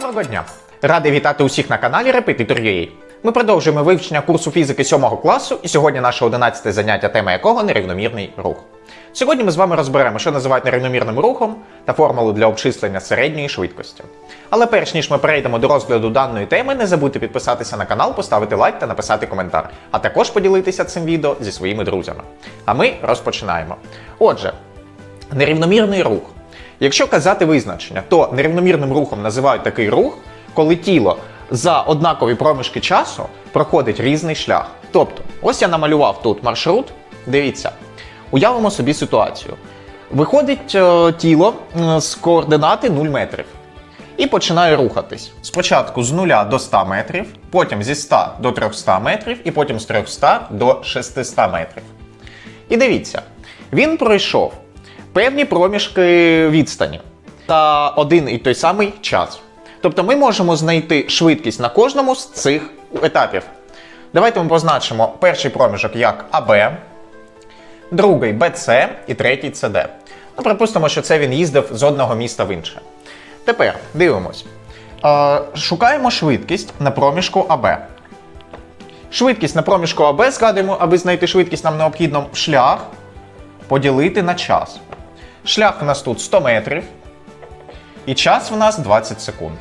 Доброго дня! Радий вітати усіх на каналі Repetitor.ua. Ми продовжуємо вивчення курсу фізики 7 класу, і сьогодні наше 11 заняття, тема якого нерівномірний рух. Сьогодні ми з вами розберемо, що називають нерівномірним рухом та формулу для обчислення середньої швидкості. Але перш ніж ми перейдемо до розгляду даної теми, не забудьте підписатися на канал, поставити лайк та написати коментар, а також поділитися цим відео зі своїми друзями. А ми розпочинаємо. Отже, нерівномірний рух. Якщо казати визначення, то нерівномірним рухом називають такий рух, коли тіло за однакові проміжки часу проходить різний шлях. Тобто, ось я намалював тут маршрут. Дивіться, уявимо собі ситуацію. Виходить е, тіло з координати 0 метрів і починає рухатись. Спочатку з 0 до 100 метрів, потім зі 100 до 300 метрів, і потім з 300 до 600 метрів. І дивіться, він пройшов певні проміжки відстані та один і той самий час. Тобто ми можемо знайти швидкість на кожному з цих етапів. Давайте ми позначимо перший проміжок як АБ, другий БЦ і третій СД. Ну, припустимо, що це він їздив з одного міста в інше. Тепер дивимось. Шукаємо швидкість на проміжку АБ. Швидкість на проміжку АБ, згадуємо, аби знайти швидкість, нам необхідно шлях поділити на час. Шлях у нас тут 100 метрів, і час в нас 20 секунд.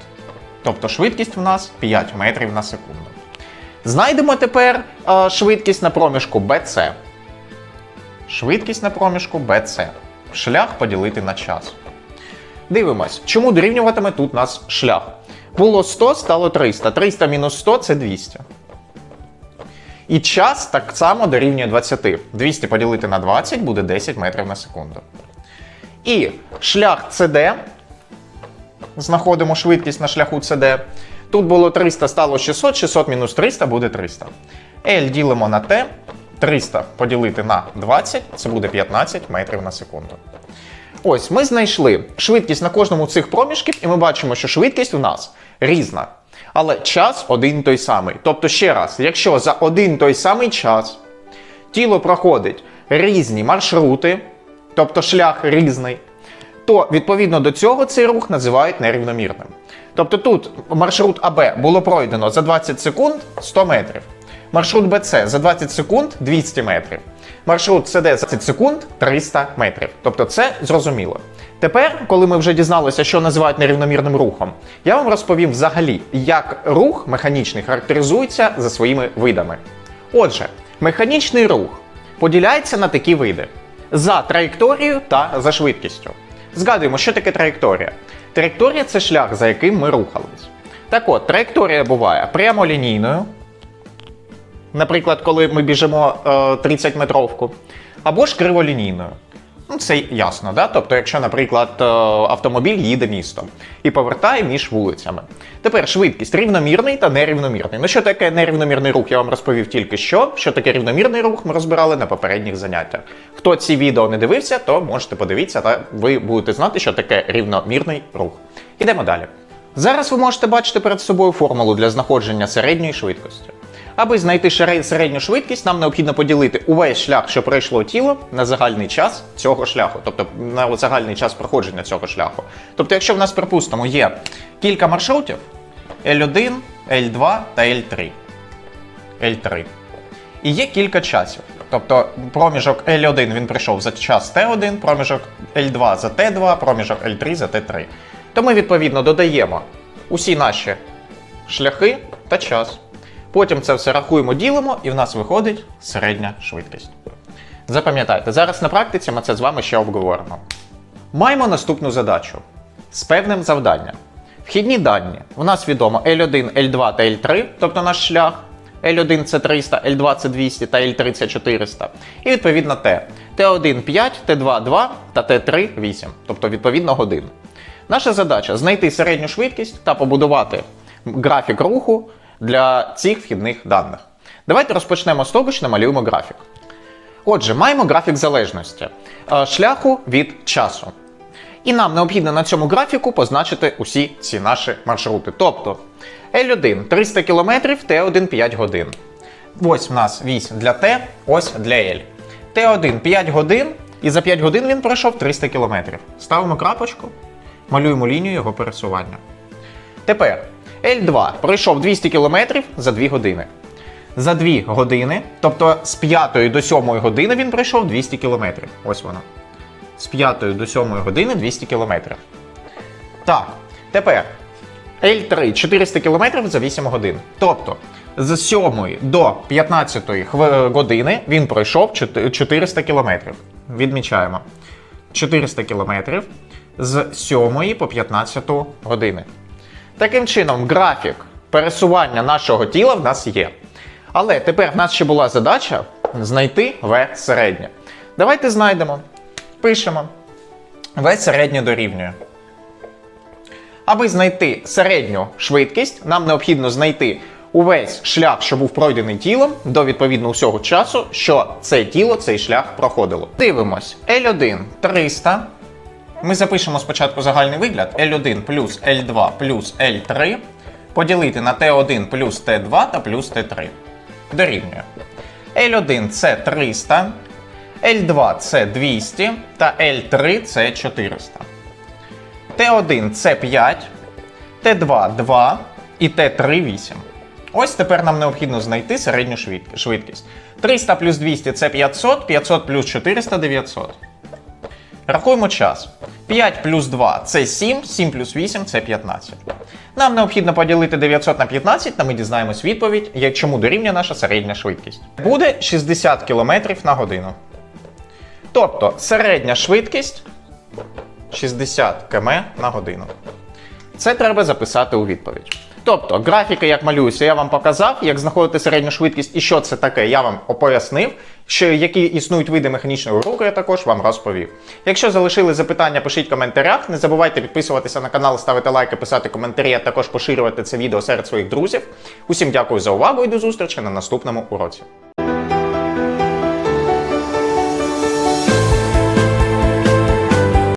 Тобто швидкість в нас 5 метрів на секунду. Знайдемо тепер е, швидкість на проміжку BC. Швидкість на проміжку BC. Шлях поділити на час. Дивимось, чому дорівнюватиме тут нас шлях. Було 100, стало 300. 300 мінус 100 це 200. І час так само дорівнює 20. 200 поділити на 20 буде 10 метрів на секунду. І шлях CD. Знаходимо швидкість на шляху CD. Тут було 300, стало 600, 600 мінус 300 буде 300. L ділимо на T. 300 поділити на 20, це буде 15 метрів на секунду. Ось ми знайшли швидкість на кожному з цих проміжків, і ми бачимо, що швидкість у нас різна. Але час один той самий. Тобто, ще раз, якщо за один той самий час тіло проходить різні маршрути, тобто шлях різний, то відповідно до цього цей рух називають нерівномірним. Тобто тут маршрут АБ було пройдено за 20 секунд 100 метрів. Маршрут БЦ за 20 секунд 200 метрів. Маршрут СД за 20 секунд 300 метрів. Тобто це зрозуміло. Тепер, коли ми вже дізналися, що називають нерівномірним рухом, я вам розповім взагалі, як рух механічний характеризується за своїми видами. Отже, механічний рух поділяється на такі види: за траєкторією та за швидкістю. Згадуємо, що таке траєкторія. Траєкторія це шлях, за яким ми рухались. Так от, траєкторія буває прямолінійною, наприклад, коли ми біжимо е, 30-метровку, або ж криволінійною. Ну, це ясно, да? Тобто, якщо, наприклад, е, автомобіль їде містом і повертає між вулицями. Тепер швидкість рівномірний та нерівномірний. Ну, що таке нерівномірний рух, я вам розповів тільки що. Що таке рівномірний рух, ми розбирали на попередніх заняттях. Хто ці відео не дивився, то можете подивитися, та ви будете знати, що таке рівномірний рух. Ідемо далі. Зараз ви можете бачити перед собою формулу для знаходження середньої швидкості. Аби знайти середню швидкість, нам необхідно поділити увесь шлях, що пройшло тіло, на загальний час цього шляху, тобто на загальний час проходження цього шляху. Тобто, якщо в нас, припустимо, є кілька маршрутів L1, L2 та L3. L3. І є кілька часів. Тобто проміжок L1 він прийшов за час T1, проміжок L2 за T2, проміжок L3 за T3. То ми відповідно додаємо усі наші шляхи та час. Потім це все рахуємо, ділимо, і в нас виходить середня швидкість. Запам'ятайте, зараз на практиці ми це з вами ще обговоримо. Маємо наступну задачу з певним завданням. Вхідні дані. У нас відомо L1, L2 та L3, тобто наш шлях. L1 це 300, L2 це 200 та L3 це 400. І відповідно T. T1 5, T2 2 та T3 8, тобто відповідно годин. Наша задача знайти середню швидкість та побудувати графік руху для цих вхідних даних. Давайте розпочнемо з того, що намалюємо графік. Отже, маємо графік залежності е, шляху від часу. І нам необхідно на цьому графіку позначити усі ці наші маршрути. Тобто L1 300 км, T1 5 годин. Ось в нас вісь для T, ось для L. T1 5 годин, і за 5 годин він пройшов 300 км. Ставимо крапочку, малюємо лінію його пересування. Тепер L2 пройшов 200 км за 2 години. За 2 години, тобто з 5 до 7 години він пройшов 200 км. Ось воно. З 5 до 7 години 200 км. Так, тепер L3 400 км за 8 годин. Тобто з 7 до 15 години він пройшов 400 км. Відмічаємо. 400 км з 7 по 15 години. Таким чином, графік пересування нашого тіла в нас є. Але тепер в нас ще була задача знайти В середнє. Давайте знайдемо. Пишемо. В середнє дорівнює. Аби знайти середню швидкість, нам необхідно знайти увесь шлях, що був пройдений тілом, до відповідно усього часу, що це тіло, цей шлях проходило. Дивимось, L1 300. Ми запишемо спочатку загальний вигляд L1 плюс L2 плюс L3 поділити на T1 плюс T2 та плюс T3. Дорівнює. L1 це 300, L2 це 200 та L3 це 400. Т1 це 5, Т2 2 і Т3 8. Ось тепер нам необхідно знайти середню швидкість. 300 плюс 200 це 500, 500 плюс 400 900. Рахуємо час. 5 плюс 2 це 7, 7 плюс 8 це 15. Нам необхідно поділити 900 на 15, та ми дізнаємось відповідь, як чому дорівнює наша середня швидкість. Буде 60 км на годину. Тобто середня швидкість 60 км на годину. Це треба записати у відповідь. Тобто, графіки, як малюються, я вам показав, як знаходити середню швидкість і що це таке, я вам пояснив. Що які існують види механічного руху, я також вам розповів. Якщо залишили запитання, пишіть в коментарях. Не забувайте підписуватися на канал, ставити лайки, писати коментарі, а також поширювати це відео серед своїх друзів. Усім дякую за увагу і до зустрічі на наступному уроці.